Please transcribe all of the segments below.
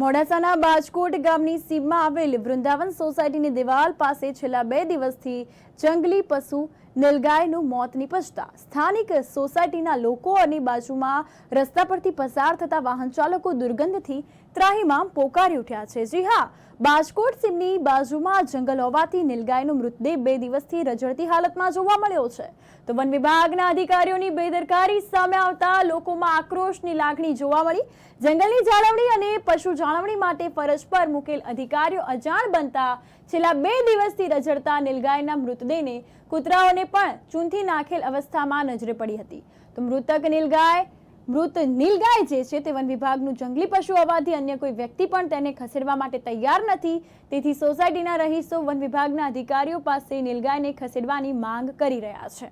મોડાસાના બાજકોટ ગામની સીમમાં આવેલ વૃંદાવન સોસાયટીની દિવાલ પાસે છેલ્લા બે દિવસથી જંગલી પશુ નીલગાયનું મોત નિપજતા સ્થાનિક સોસાયટીના લોકો અને બાજુમાં રસ્તા પરથી પસાર થતા વાહન ચાલકો દુર્ગંધથી ત્રાહીમાં પોકારી ઉઠ્યા છે. જી હા, બાજકોટ સીમની બાજુમાં જંગલ હોવાથી નીલગાયનો મૃતદેહ બે દિવસથી રજળતી હાલતમાં જોવા મળ્યો છે. તો વન વિભાગના અધિકારીઓની બેદરકારી સામે આવતા લોકોમાં આક્રોશની લાગણી જોવા મળી. જંગલની જાળવણી અને પશુ જાળવણી માટે ફરજ પર મૂકેલ અધિકારીઓ અજાણ બનતા છેલ્લા બે દિવસથી રજડતા નીલગાયના મૃતદેહને કૂતરાઓને પણ ચૂંથી નાખેલ અવસ્થામાં નજરે પડી હતી. તો મૃતક નીલગાય, મૃત નીલગાય જે છે તે વન વિભાગનું જંગલી પશુ હોવાથી અન્ય કોઈ વ્યક્તિ પણ તેને ખસેડવા માટે તૈયાર નથી. તેથી સોસાયટીના રહીશો વન વિભાગના અધિકારીઓ પાસે નીલગાયને ખસેડવાની માંગ કરી રહ્યા છે.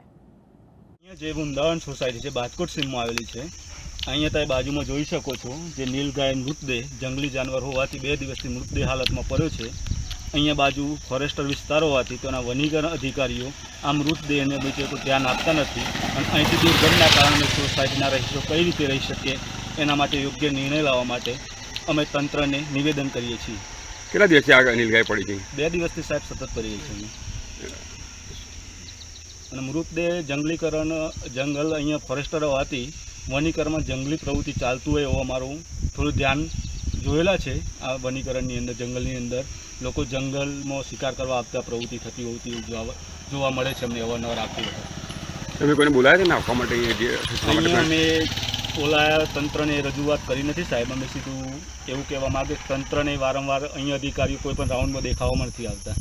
જે વૃંદાવન સોસાયટી છે બાજકોટ સીમમાં આવેલી છે અહીંયા તમે બાજુમાં જોઈ શકો છો જે નીલગાય મૃતદેહ જંગલી જાનવર હોવાથી બે દિવસથી મૃતદેહ હાલતમાં પડ્યો છે. અહીંયા બાજુ ફોરેસ્ટર વિસ્તાર હોવાથી તેના વનીકરણ અધિકારીઓ આ મૃતદેહને બીજે તો ધ્યાન આપતા નથી અને અહીંથી દુર્ગંધના કારણે સોસાયટીના રહીશો કઈ રીતે રહી શકે એના માટે યોગ્ય નિર્ણય લાવવા માટે અમે તંત્રને નિવેદન કરીએ છીએ. કેટલા દિવસથી આ નીલગાય પડી ગઈ? બે દિવસથી સાહેબ સતત પડી રહી છે અને મૃતદેહ જંગલીકરણ જંગલ અહીંયા ફોરેસ્ટર હોવાથી વનીકરણમાં જંગલી પ્રવૃત્તિ ચાલતું હોય એવું અમારું થોડું ધ્યાન જોયેલા છે. આ વનીકરણની અંદર જંગલની અંદર લોકો જંગલમાં શિકાર કરવા આપતા પ્રવૃત્તિ થતી હોતી જોવા જોવા મળે છે અમને અવારનવાર આપતી વખત. તમે કોઈને બોલાયા છે ને માટે માટે અમે ઓલા તંત્રને રજૂઆત કરી નથી સાહેબ. અમે સીધું એવું કહેવા માગે તંત્રને વારંવાર અહીંયા અધિકારીઓ કોઈ પણ રાઉન્ડમાં દેખાવામાં નથી આવતા.